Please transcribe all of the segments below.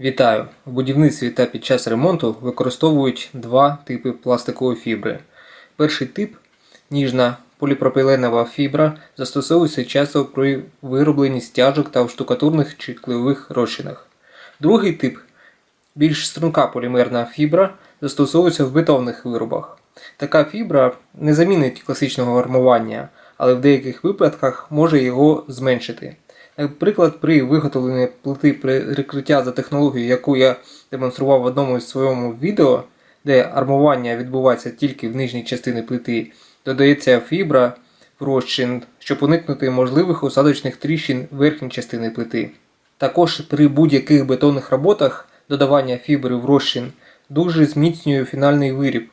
Вітаю! В будівництві та під час ремонту використовують два типи пластикової фібри. Перший тип ніжна поліпропіленова фібра застосовується часто при виробленні стяжок та в штукатурних чи клеєвих розчинах. Другий тип більш струнка полімерна фібра застосовується в бетонних виробах. Така фібра не замінить класичного армування, але в деяких випадках може його зменшити. Наприклад, при виготовленні плити перекриття за технологією, яку я демонстрував в одному із своєму відео, де армування відбувається тільки в нижній частині плити, додається фібра в розчин, щоб уникнути можливих осадочних тріщин верхньої частини плити. Також при будь-яких бетонних роботах додавання фібри в розчин дуже зміцнює фінальний виріб.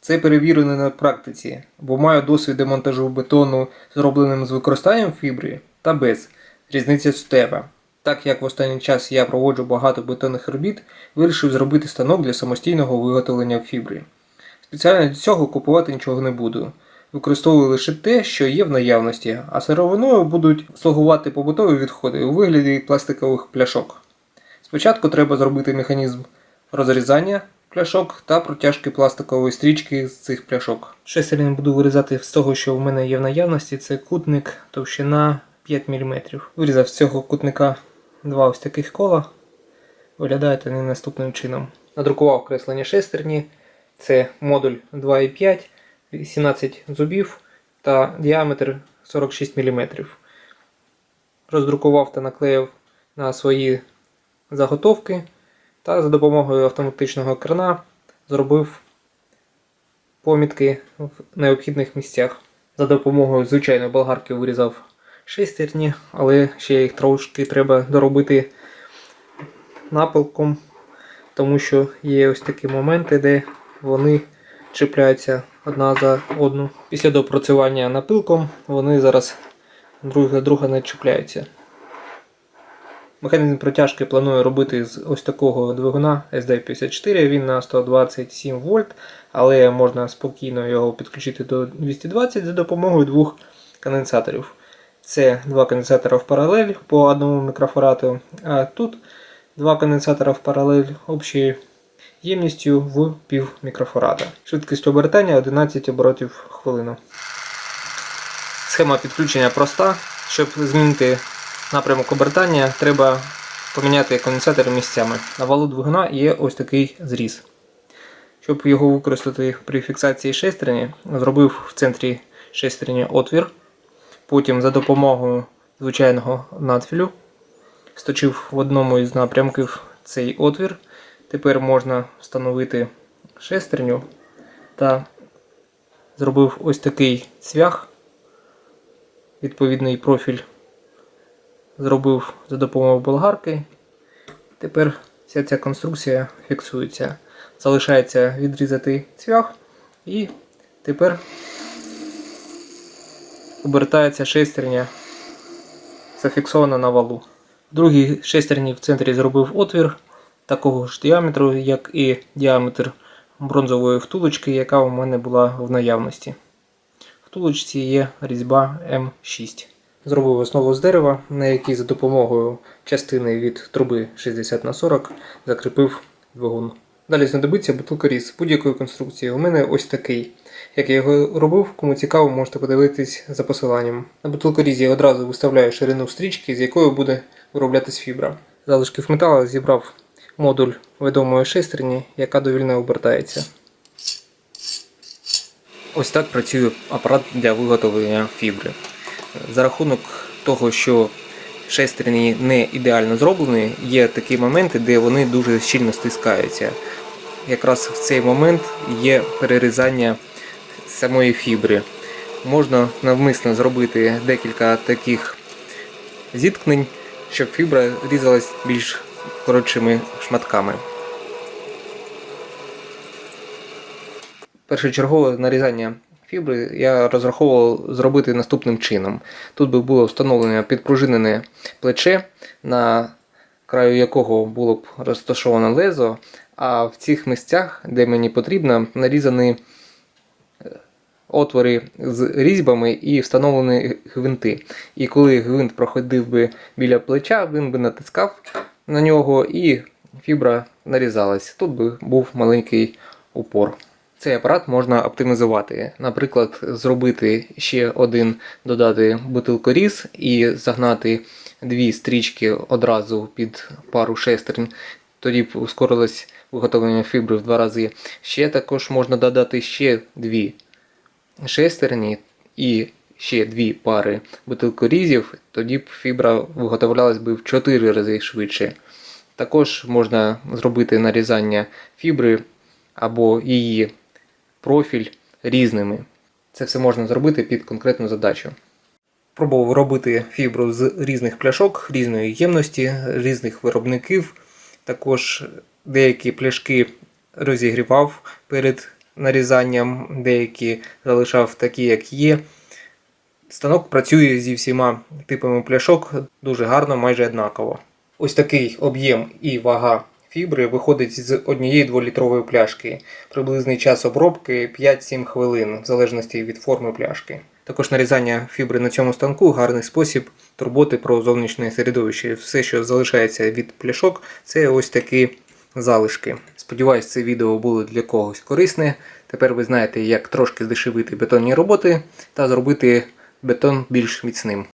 Це перевірено на практиці, бо маю досвід демонтажу бетону, зробленим з використанням фібри та без. Різниця суттєва. Так як в останній час я проводжу багато бетонних робіт, вирішив зробити станок для самостійного виготовлення фібри. Спеціально для цього купувати нічого не буду. Використовую лише те, що є в наявності, а сировиною будуть слугувати побутові відходи у вигляді пластикових пляшок. Спочатку треба зробити механізм розрізання пляшок та протяжки пластикової стрічки з цих пляшок. Шестерень буду вирізати з того, що в мене є в наявності, це кутник товщина 5 мм. Вирізав з цього кутника два ось таких кола. Виглядають вони наступним чином. Надрукував креслення шестерні. Це модуль 2,5, 17 зубів та діаметр 46 мм. Роздрукував та наклеїв на свої заготовки та за допомогою автоматичного крана зробив помітки в необхідних місцях. За допомогою звичайної болгарки вирізав шестерні, але ще їх трошки треба доробити напилком, тому що є ось такі моменти, де вони чіпляються одна за одну. Після допрацювання напилком вони зараз друга друга не чіпляються. Механізм протяжки планую робити з ось такого двигуна SD54, він на 127 вольт, але можна спокійно його підключити до 220 за допомогою двох конденсаторів. Це два конденсатора в паралель по одному мікрофарату, а тут два конденсатора в паралель общою ємністю в пів мікрофарада. Швидкість обертання 11 оборотів в хвилину. Схема підключення проста. Щоб змінити напрямок обертання, треба поміняти конденсатори місцями. На валу двигуна є ось такий зріз. Щоб його використати при фіксації шестерні, зробив в центрі шестерні отвір. Потім за допомогою звичайного надфілю сточив в одному із напрямків цей отвір. Тепер можна встановити шестерню та зробив ось такий цвях, відповідний профіль. Зробив за допомогою болгарки. Тепер вся ця конструкція фіксується. Залишається відрізати цвях і тепер обертається шестерня зафіксована на валу. Другій шестерні в центрі зробив отвір такого ж діаметру, як і діаметр бронзової втулочки, яка у мене була в наявності. Втулочці є різьба М6. Зробив основу з дерева, на якій за допомогою частини від труби 60х40 закріпив двигун. Далі знадобиться бутилкоріз будь-якої конструкції. У мене ось такий. Як я його робив, кому цікаво, можете подивитись за посиланням. На бутилкорізі одразу виставляю ширину стрічки, з якою буде вироблятись фібра. Залишків металу зібрав модуль відомої шестерні, яка довільно обертається. Ось так працює апарат для виготовлення фібри. За рахунок того, що шестерні не ідеально зроблені, є такі моменти, де вони дуже щільно стискаються. Якраз в цей момент є перерізання самої фібри. Можна навмисно зробити декілька таких зіткнень, щоб фібра різалась більш коротшими шматками. Першочергове нарізання фібри я розраховував зробити наступним чином. Тут би було встановлено підпружинене плече, на краю якого було б розташоване лезо, а в цих місцях, де мені потрібно, нарізані отвори з різьбами і встановлені гвинти. І коли гвинт проходив би біля плеча, він би натискав на нього і фібра нарізалась. Тут би був маленький упор. Цей апарат можна оптимізувати. Наприклад, зробити ще один, додати бутилкоріз і загнати дві стрічки одразу під пару шестерень. Тоді б ускорилось виготовлення фібри в два рази. Ще також можна додати ще дві шестерні і ще дві пари бутилкорізів, тоді б фібра виготовлялась би в 4 рази швидше. Також можна зробити нарізання фібри або її профіль різними. Це все можна зробити під конкретну задачу. Пробував робити фібру з різних пляшок, різної ємності, різних виробників. Також деякі пляшки розігрівав перед нарізанням, деякі залишав такі, як є. Станок працює зі всіма типами пляшок дуже гарно, майже однаково. Ось такий об'єм і вага фібри виходить з однієї 2-літрової пляшки. Приблизний час обробки 5-7 хвилин, в залежності від форми пляшки. Також нарізання фібри на цьому станку гарний спосіб турботи про зовнішнє середовище. Все, що залишається від пляшок, це ось такі залишки. Сподіваюсь, це відео було для когось корисне. Тепер ви знаєте, як трошки здешевити бетонні роботи та зробити бетон більш міцним.